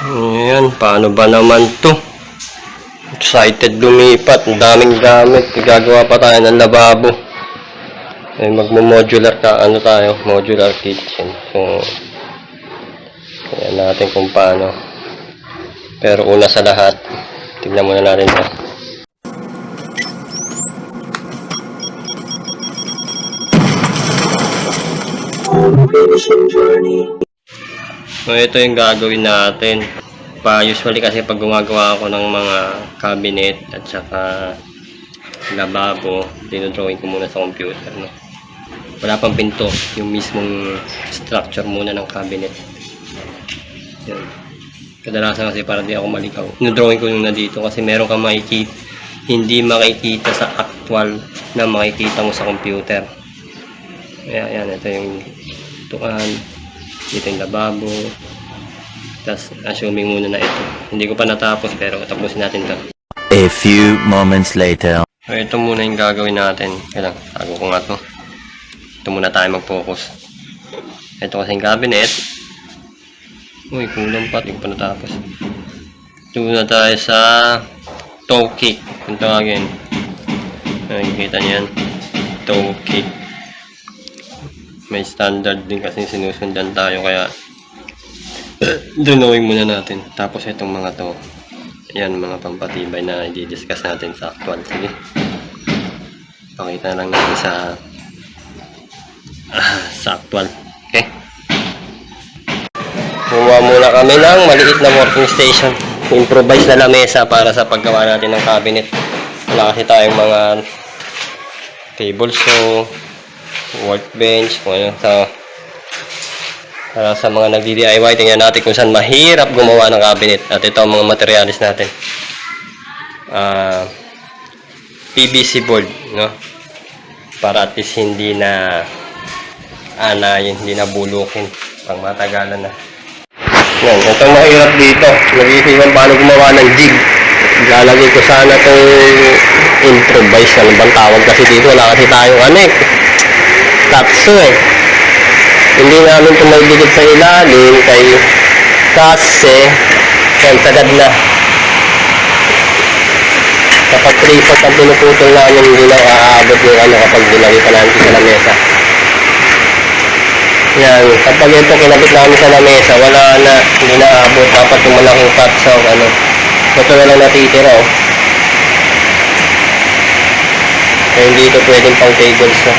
Ayan, paano ba naman to? Excited lumipat. Ang daming gamit. Gagawa pa tayo ng lababo. Eh, magmo-modular ka, ano tayo, modular kitchen. So, kaya natin kung paano. Pero una sa lahat, tignan muna natin to. So, ito yung gagawin natin. Pa, usually kasi pag gumagawa ako ng mga cabinet at saka lababo, dinodrawing ko muna sa computer, no? Wala pang pinto, yung mismong structure muna ng cabinet. Yan. Kadalasan kasi para di ako malikaw. Dinodrawing ko yung na dito kasi meron kang makikita, hindi makikita sa actual na makikita mo sa computer. Kaya yan, ito yung tukan, dito yung lababo, tapos assuming muna na ito. Hindi ko pa natapos pero tapusin natin to. A few moments later. So, ito muna yung gagawin natin. Kaya lang, tago ko nga to. Ito muna tayo mag-focus. Ito kasing cabinet. Uy, kulang pa. Hindi ko pa natapos. Ito muna tayo sa toe kick. Kung tawagin. Nakikita niyo yan. Toe kick. May standard din kasi sinusundan tayo kaya drawing muna natin. Tapos itong mga to. Yan, mga pampatibay na i-discuss natin sa actual. Sige. Pakita lang natin sa ah, sa actual. Okay? Kumuha muna kami ng maliit na working station. Improvise na lamesa para sa paggawa natin ng cabinet. Wala kasi tayong mga table saw, workbench, kung ano. So, para sa mga nagdi-DIY, tingnan natin kung saan mahirap gumawa ng cabinet. At ito ang mga materialis natin. Ah, PVC board, no? Para at least hindi na anayin, hindi na bulukin. Pang matagalan na. Yan, ito mahirap dito. Nag-iisipan paano gumawa ng jig. Lalagay ko sana itong improvise. Ano bang tawag kasi dito? Wala kasi tayong ano eh. Tatso eh. Hindi namin ito maibigit sa ilalim kay kasi yan, sagad na. Kapag tripod ang pinuputol namin hindi na aabot yung ano kapag ginawin pa namin sa lamesa. Yan, kapag ito kinabit namin sa lamesa wala na, hindi na aabot. Dapat yung malaking sa ano ito na lang natitira oh. Kaya hindi ito pwedeng pang tables no?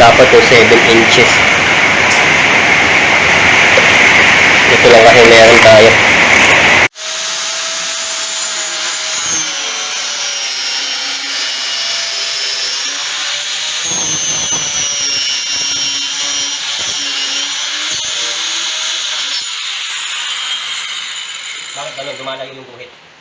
Dapat yung 7 inches ito lang kasi meron tayo. Bakit ano, lumalayo yung guhit?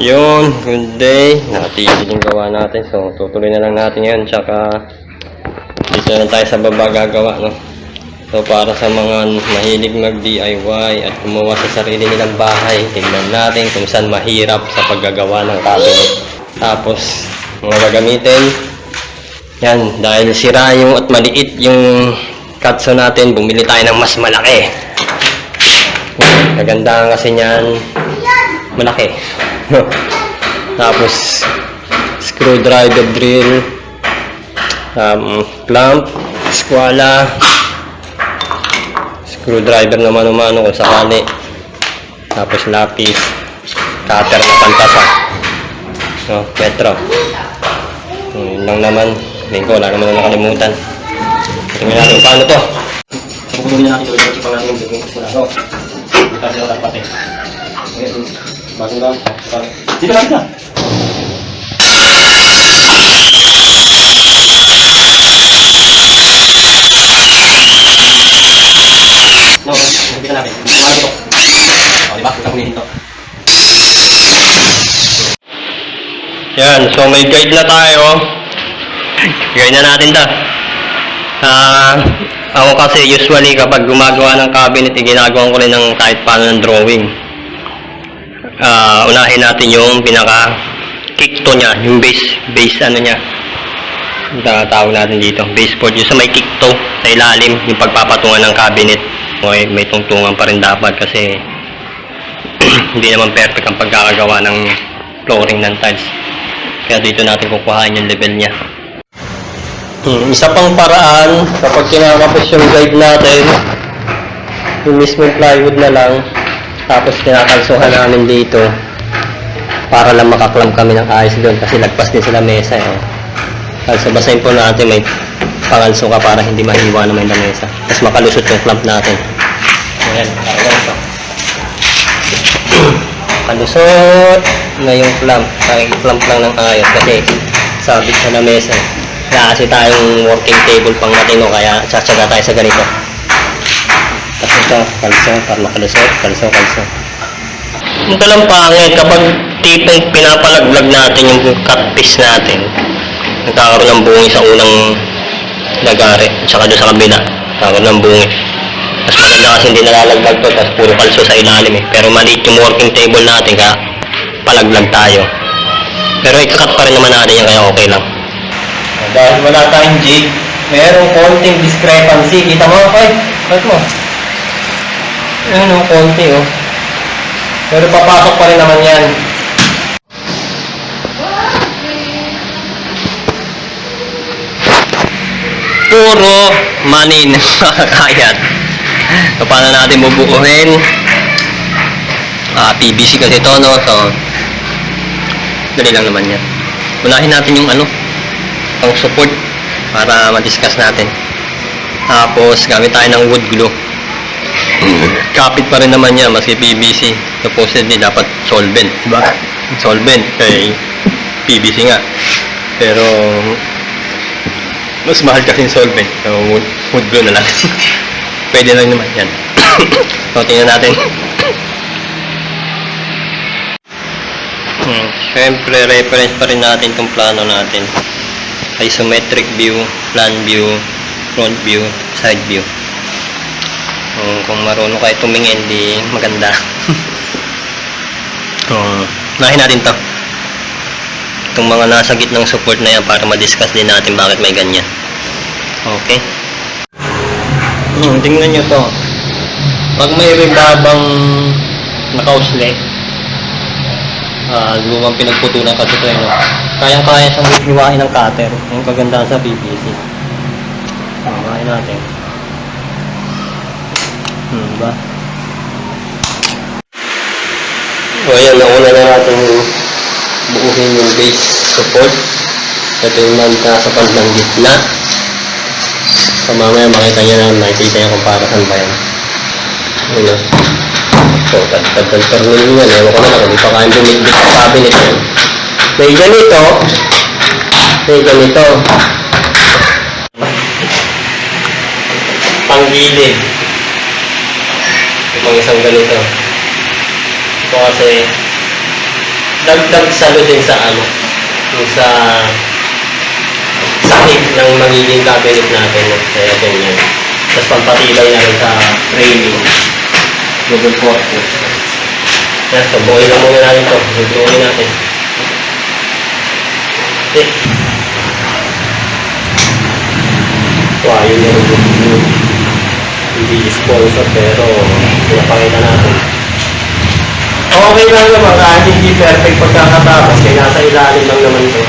Yun, good day. Nakatigil yung gawa natin. So, tutuloy na lang natin yan. Tsaka, dito na tayo sa baba gagawa, no? So para sa mga mahilig mag-DIY at gumawa sa sarili nilang bahay, tingnan natin kung saan mahirap sa paggagawa ng cabinet. Tapos, mga gagamitin, yan, dahil sira yung at maliit yung katso natin, bumili tayo ng mas malaki. Kagandahan kasi niyan, malaki. Tapos, screwdriver drill, um, clamp, skwala, screwdriver na mano-mano kung sakali. Tapos lapis, cutter na pantasa. No, metro. Yun lang naman. Hindi ko, wala naman na nakalimutan. Tingnan natin paano to. Pupunin na natin ito. Ipang natin yung bigong wala to. Kasi wala pati. Okay, lang. Dito lang dito. No, hindi natin. Ano ito? O, diba? Kunin ito. Yan, so may guide na tayo. Guide na natin ta. Ah, ako kasi usually kapag gumagawa ng cabinet, eh, ginagawa ko rin ng kahit paano ng drawing. Ah, unahin natin yung pinaka kickto niya, yung base, base ano niya. Tawag natin dito, baseboard, yung sa may kickto, sa ilalim, yung pagpapatungan ng cabinet. may, may tungtungan pa rin dapat kasi hindi naman perfect ang pagkakagawa ng flooring ng tiles. Kaya dito natin kukuhaan yung level niya. Hmm, isa pang paraan kapag kinakapos yung guide natin, yung mismong plywood na lang, tapos kinakalsuhan namin dito para lang makaklam kami ng ayos doon kasi lagpas din sila mesa eh. Kalso basahin po natin may pangalso ka para hindi mahiwa naman yung lamesa. Tapos makalusot yung clamp natin. Ayan, kakalan ito. Kalusot na yung clamp. Kaki-clamp lang ng ayos kasi sabit sa lamesa. eh. Wala kasi tayong working table pang matino kaya tsatsaga tayo sa ganito. Tapos ito, kalso, para makalusot, kalso, kalso. Ito lang pangit kapag tipong pinapalaglag natin yung cut piece natin. Nagkakaroon ng bungi sa unang lagari at saka doon sa kabila. Nagkakaroon ng bungi. Mas maganda kasi hindi nalalaglag to tapos puro kalso sa ilalim eh. Pero maliit yung working table natin kaya palaglag tayo. Pero ikakat pa rin naman natin yan kaya okay lang. Dahil wala tayong jig, merong konting discrepancy. Kita mo, ay, bakit mo? Ayun oh, konti oh. Pero papasok pa rin naman yan. Puro manin makakayat. So, paano natin bubuuhin? Ah, PVC kasi ito, no? So, dali lang naman yan. Unahin natin yung ano, pang support para ma-discuss natin. Tapos, gamit tayo ng wood glue. Kapit pa rin naman yan, maski PVC. Supposedly, dapat solvent, di ba? Solvent, kay PVC nga. Pero, mas mahal kasi solvent. So, wood, wood glue na lang. Pwede lang naman yan. so, tingnan natin. hmm, Siyempre, reference pa rin natin itong plano natin. Isometric view, plan view, front view, side view. Kung, kung marunong kayo tumingin, di maganda. um, nahin natin to. Itong mga nasa gitnang support na yan para ma-discuss din natin bakit may ganyan. Okay? Hmm, tingnan nyo to. Pag may rebabang nakausli, ah, lumang pinagputulan kasi ito, no? Kayang-kaya siyang hiwain ng cutter. Yung kagandahan sa PVC. Kain natin. Hmm, diba? So, ayan, nauna na natin buuhin yung base support. Ito yung nasa sa bandang gitna. So, mamaya makita niya na kung para saan ba yan. Ano? So, tad-tad ng tornilyo yan. Ewan ko na lang, hindi pa kayang dumigdit sa cabinet yan. May ganito. May ganito. Panggilid. Itong isang ganito. Ito kasi dagdag salo din sa ano sa sakit ng magiging cabinet natin kaya ganyan. Tapos pampatibay na rin sa framing double purpose yan so buhay lang muna natin to. Buhay natin. Okay wow yun yung hindi sponsor pero pinapakita natin Okay lang naman kahit hindi perfect pagkakatapos kaya nasa ilalim lang naman to.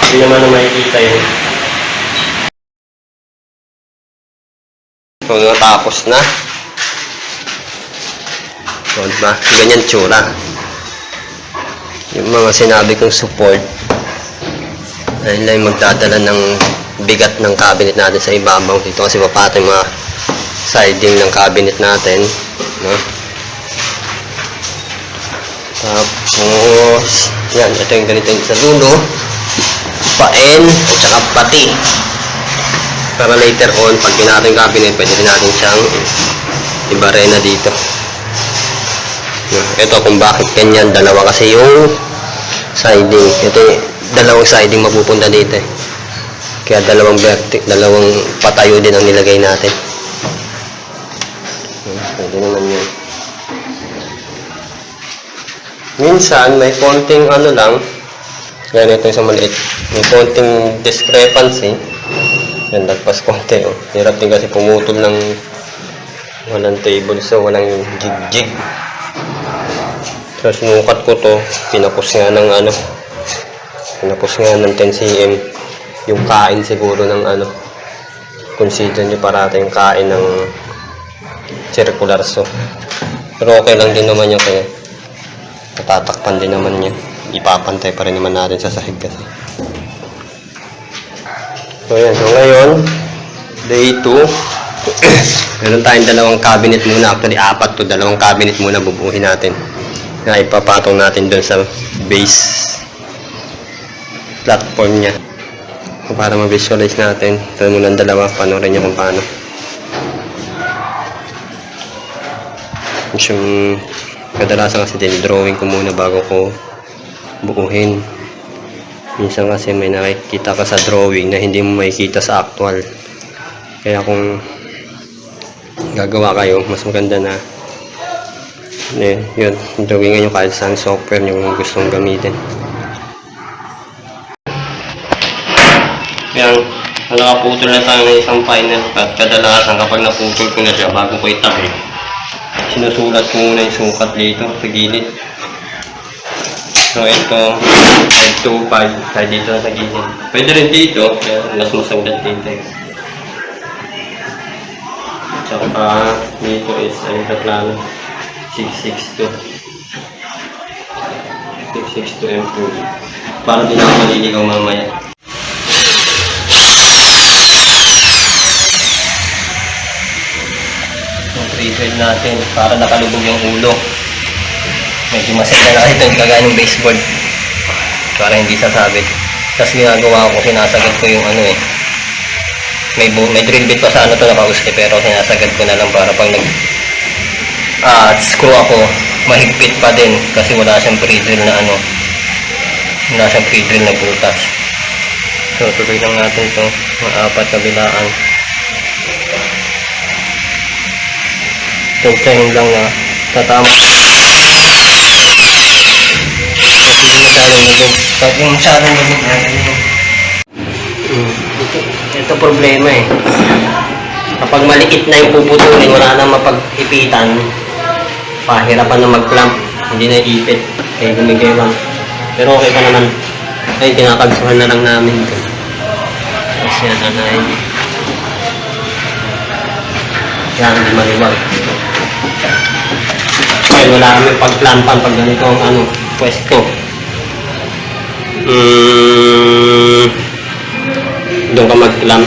Hindi naman na makikita yun. So, natapos na. So, diba? Ganyan tsura. Yung mga sinabi kong support, ayun lang magdadala ng bigat ng cabinet natin sa ibabaw dito kasi mapatay mga siding ng cabinet natin. No? Tapos, yan, ito yung ganito yung sa dulo. Paen, at saka pati. Para later on, pag natin cabinet, pwede rin natin siyang ibarena dito. Yan, Ito kung bakit ganyan, dalawa kasi yung siding. Ito dalawang siding mapupunta dito eh. Kaya dalawang vertic, dalawang patayo din ang nilagay natin. Yan, Pwede naman yun. Minsan, may konting ano lang, yan ito sa maliit, may konting discrepancy, Yan, lagpas konti. Oh. Hirap din kasi pumutol ng walang table so walang jig-jig. Tapos sinukat ko to, pinapos nga ng ano, pinapos nga ng 10 cm. Yung kain siguro ng ano, consider nyo parata yung kain ng circular so. Pero okay lang din naman yun kaya natatakpan din naman yan. Ipapantay pa rin naman natin sa sahig kasi. So yan, so ngayon, day 2. Meron tayong dalawang cabinet muna. Actually, apat to. Dalawang cabinet muna bubuhin natin. Na ipapatong natin doon sa base platform niya. Para ma-visualize natin. Ito muna ang dalawa. Panoorin niyo kung paano. Yung kadalasan kasi din drawing ko muna bago ko buuhin. Minsan kasi may nakikita ka sa drawing na hindi mo makikita sa actual. Kaya kung gagawa kayo, mas maganda na eh, yun, drawing nyo kahit saan software nyo kung gustong gamitin. Yan, nakaputol na tayo ng isang final cut. Kadalasan kapag naputol ko na siya bago ko itabi, sinusulat ko muna yung sukat dito sa gilid. So ito, side 2, 5, side dito sa gilid. Pwede rin dito, kaya mas masagdat dito. Tsaka dito is, ay plano, 662. 662 M2. Para din ako maliligaw mamaya. Yung pre-thread natin, para nakalubog yung ulo. Medyo masaya na ito, kagaya ng baseboard. Para hindi sasabit. Tapos ginagawa ko, sinasagad ko yung ano eh. May, may drill bit pa sa ano to nakausti pero sinasagad ko na lang para pag nag ah screw ako, mahigpit pa din kasi wala siyang pre-drill na ano. Wala siyang pre-drill na butas. So tuloy lang natin to, mga apat kabilaan. Tensyahin lang na tatama. Pag yung masyadong lubog na, Hmm. Ito, ito problema eh. Kapag maliit na yung puputulin, wala nang mapag-ipitan, pahirapan na mag-clamp. Hindi na ipit. Kaya gumigewang. Pero okay pa naman. Ay, kinakagsuhan na lang namin ito. Tapos yan, ano ay. Yan, hindi maliwag. Kaya wala kami pag-clampan pag ganito ang ano, pwesto. Mm, doon ka mag-clamp,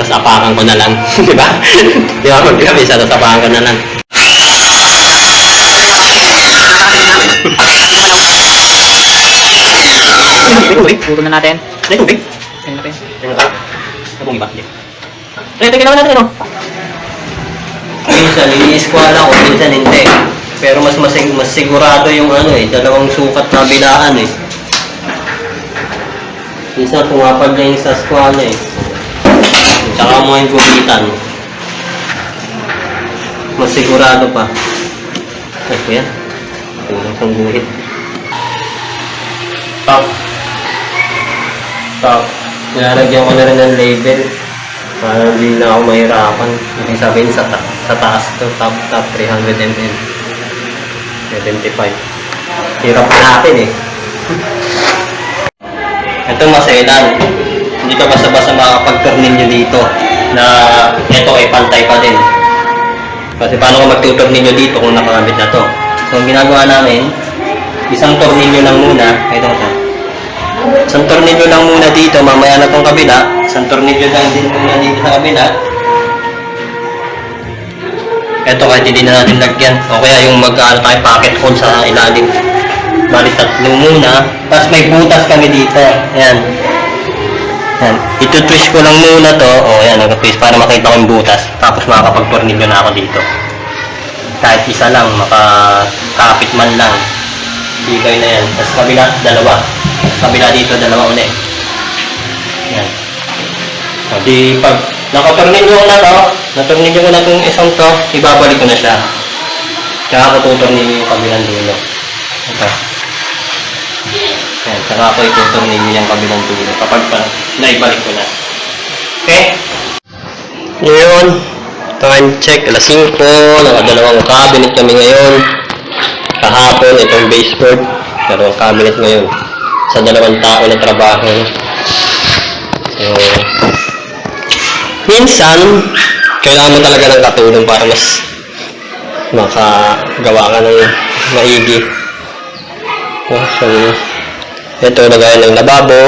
tapos apakan ko na lang. Di ba? Di ba mag-clamp isa, tapos apakan ko na lang. May tubig, putol na natin. May tubig. Ayun natin. Ka? Sabong iba? Hindi. Ayun, tingnan natin ano. Minsan, ini-squala ko, minsan hindi. Pero mas, mas, mas sigurado yung ano eh, dalawang sukat na bilaan eh. Minsan pumapag na yung sa squala eh. Tsaka mo yung guhitan. Mas sigurado pa. Ay, kuya. Kulang sa guhit. Top. Top. Nilalagyan ko na rin ng label. Para hindi na ako mahirapan. Ibig sabihin sa, ta sa taas to, top, top 300 mm. 75. Hirap natin eh. Ito maselan. Hindi ka basta-basta makakapag-tornilyo dito na ito ay pantay pa din. Kasi paano ka magtutornilyo dito kung nakakabit na to? So, ang ginagawa namin, isang tornilyo lang muna. Ito ito. Isang tornilyo lang muna dito, mamaya na tong kabila. Isang tornilyo lang din muna dito sa kabila. Ito kahit hindi na natin lagyan. O kaya yung mag-ano tayo pocket hole sa ilalim. Bali tatlo muna. Tapos may butas kami dito. Ayan. Ayan. Ito-twist ko lang muna to. O ayan, nag-twist para makita ko yung butas. Tapos makakapag-tornilyo na ako dito. Kahit isa lang, makakapit man lang. Bigay na yan. Tapos kabila, dalawa. Kabila dito, dalawa ulit. Yan. O di pag nakatornilyo ko na to, natornilyo ko na itong isang to, ibabalik ko na siya. Tsaka ako tutornilyo yung kabilang dulo. Ito. Yan, tsaka ako itutornilyo yung kabilang dulo kapag pa naibalik ko na. Okay? Ngayon, time check, alas 5, nakadalawang cabinet kami ngayon. Kahapon, itong baseboard, dalawang cabinet ngayon. Sa dalawang tao na trabaho. So, minsan, kailangan mo talaga ng katulong para mas makagawa ka ng maigi. Oh, So, ito, lagayan ng lababo,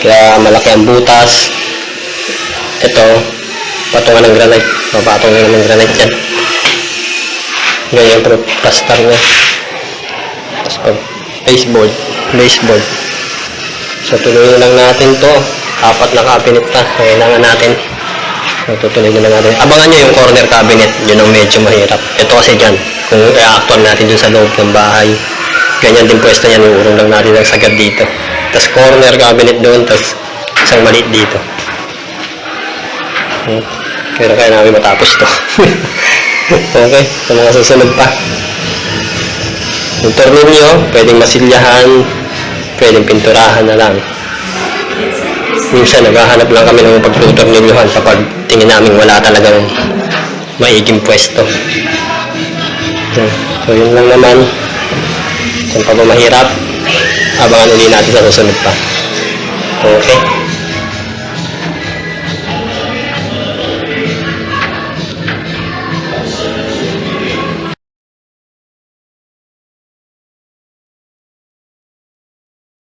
kaya malaki ang butas. Ito, patungan ng granite. Papatungan ng granite yan. Ganyan pero plaster niya. Tapos pag baseboard, baseboard. So tuloy lang natin to. Apat na cabinet pa. Kailangan natin. Tutuloy na lang natin. Abangan nyo yung corner cabinet. Yun ang medyo mahirap. Ito kasi dyan. Kung i-actual natin dun sa loob ng bahay. Ganyan din pwesto niyan. Uurong lang natin ang sagad dito. Tapos corner cabinet doon. Tapos isang maliit dito. Hmm. Pero kaya namin matapos ito. okay, sa mga susunod pa. Yung tornilyo, pwedeng masilyahan, pwedeng pinturahan na lang. Minsan naghahanap lang kami ng pagtutornilyohan kapag tingin namin wala talagang maiging pwesto. Hmm. So yun lang naman. Kung pa ba mahirap, abangan ulit natin sa susunod pa. Okay.